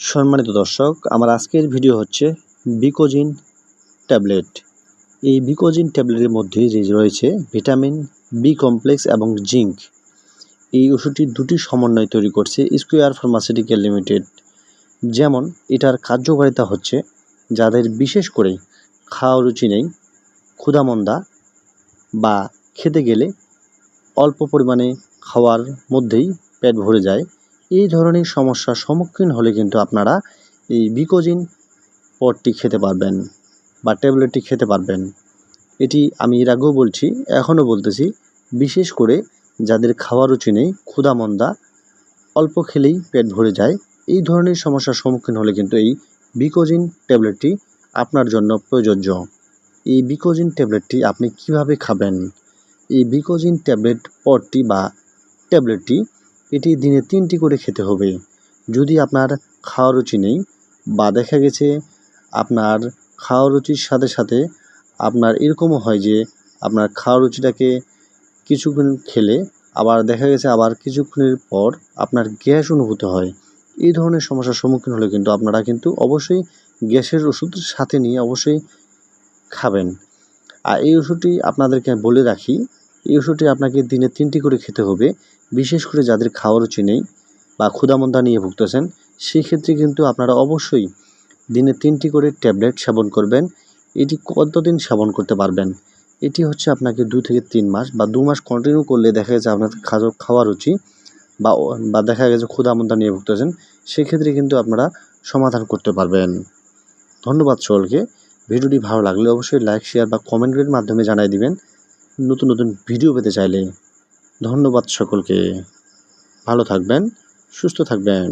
সম্মানিত দর্শক, আমার আজকের ভিডিও হচ্ছে বিকোজিন ট্যাবলেট এই বিকোজিন ট্যাবলেটের মধ্যে যে রয়েছে ভিটামিন বি কমপ্লেক্স এবং জিঙ্ক এই ওষুধটি দুটি সমন্বয় তৈরি করছে স্কোয়ার ফার্মাসিউটিক্যাল লিমিটেড যেমন, এটার কার্যকারিতা হচ্ছে যাদের বিশেষ করে খাওয়া রুচি নেই, ক্ষুধামন্দা বা খেতে গেলে অল্প পরিমাণে খাওয়ার মধ্যেই পেট ভরে যায় এই ধরনের সমস্যার সম্মুখীন হলে কিন্তু আপনারা এই বিকোজিন পটটি খেতে পারবেন বা ট্যাবলেটটি খেতে পারবেন। এটি আমি এর আগেও বলছি, এখনও বলতেছি, বিশেষ করে যাদের খাওয়ার রুচি নেই, ক্ষুধামন্দা, অল্প খেলেই পেট ভরে যায়, এই ধরনের সমস্যার সম্মুখীন হলে কিন্তু এই বিকোজিন ট্যাবলেটটি আপনার জন্য প্রযোজ্য। এই বিকোজিন ট্যাবলেটটি আপনি কীভাবে খাবেন? এই বিকোজিন ট্যাবলেট পটটি বা ট্যাবলেটটি এটি দিনে তিনটি করে খেতে হবে। যদি আপনার খাওয়া রুচি নেই বা দেখা গেছে আপনার খাওয়া রুচির সাথে সাথে আপনার এরকমও হয় যে আপনার খাওয়া রুচিটাকে কিছুক্ষণ খেলে আবার দেখা গেছে আবার কিছুক্ষণের পর আপনার গ্যাস অনুভূত হয়। এই ধরনের সমস্যার সম্মুখীন হলে কিন্তু আপনারা কিন্তু অবশ্যই গ্যাসের ওষুধ সাথে নিয়ে অবশ্যই খাবেন। আর এই ওষুধটি আপনাদেরকে বলে রাখি এই ওষুধটি আপনাকে দিনে তিনটি করে খেতে হবে। বিশেষ করে যাদের খাওয়ার রুচি নেই বা ক্ষুধামন্দা নিয়ে ভুগতেছেন, সেক্ষেত্রে কিন্তু আপনারা অবশ্যই দিনে তিনটি করে ট্যাবলেট সেবন করবেন। এটি কতদিন সেবন করতে পারবেন? এটি হচ্ছে আপনাকে দু থেকে তিন মাস বা দু মাস কন্টিনিউ করলে দেখা গেছে আপনার খাওয়া খাওয়া রুচি বা বা দেখা গেছে ক্ষুধামন্দা নিয়ে ভুগতেছেন, সেক্ষেত্রে কিন্তু আপনারা সমাধান করতে পারবেন। ধন্যবাদ সকলকে। ভিডিওটি ভালো লাগলে অবশ্যই লাইক শেয়ার বা কমেন্টের মাধ্যমে জানাই দিবেন। নতুন নতুন ভিডিও পেতে চাইলে ধন্যবাদ সকলকে। ভালো থাকবেন সুস্থ থাকবেন।